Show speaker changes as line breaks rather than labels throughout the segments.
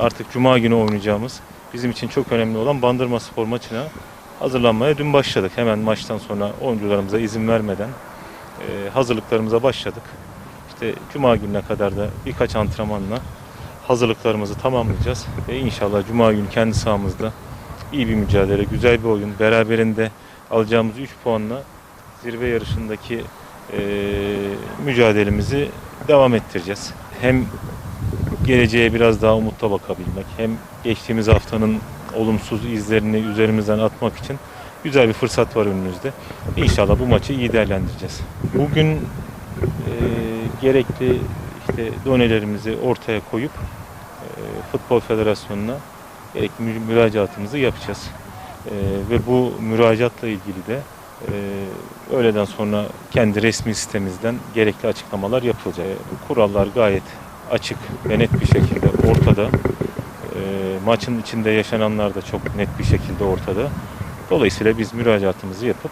Artık Cuma günü oynayacağımız bizim için çok önemli olan Bandırma Spor maçına hazırlanmaya dün başladık. Hemen maçtan sonra oyuncularımıza izin vermeden e, hazırlıklarımıza başladık. İşte Cuma gününe kadar da birkaç antrenmanla hazırlıklarımızı tamamlayacağız. Ve inşallah Cuma günü kendi sahamızda iyi bir mücadele, güzel bir oyun. Beraberinde alacağımız 3 puanla zirve yarışındaki e, mücadelemizi devam ettireceğiz. Hem geleceğe biraz daha umutla bakabilmek, hem geçtiğimiz haftanın olumsuz izlerini üzerimizden atmak için güzel bir fırsat var önümüzde. İnşallah bu maçı iyi değerlendireceğiz. Bugün e, gerekli işte donelerimizi ortaya koyup e, Futbol Federasyonu'na gerekli mü- müracaatımızı yapacağız. E, ve bu müracaatla ilgili de e, öğleden sonra kendi resmi sitemizden gerekli açıklamalar yapılacak. Kurallar gayet açık ve net bir şekilde ortada. E, maçın içinde yaşananlar da çok net bir şekilde ortada. Dolayısıyla biz müracaatımızı yapıp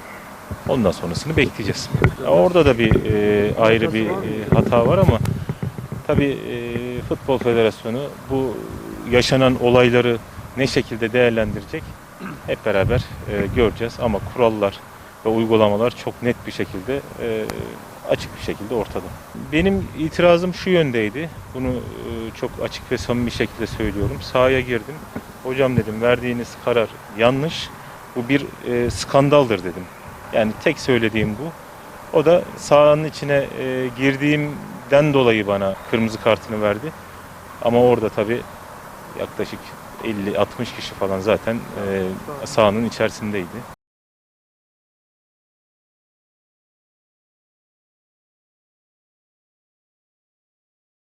ondan sonrasını bekleyeceğiz. Ya Orada da bir e, ayrı bir e, hata var ama tabii e, Futbol Federasyonu bu yaşanan olayları ne şekilde değerlendirecek hep beraber e, göreceğiz ama kurallar ve uygulamalar çok net bir şekilde e, açık bir şekilde ortada. Benim itirazım şu yöndeydi. Bunu e, çok açık ve samimi şekilde söylüyorum. Sahaya girdim. Hocam dedim verdiğiniz karar yanlış. Bu bir e, skandaldır dedim. Yani tek söylediğim bu. O da sahanın içine e, girdiğimden dolayı bana kırmızı kartını verdi. Ama orada tabii yaklaşık 50-60 kişi falan zaten sahanın içerisindeydi.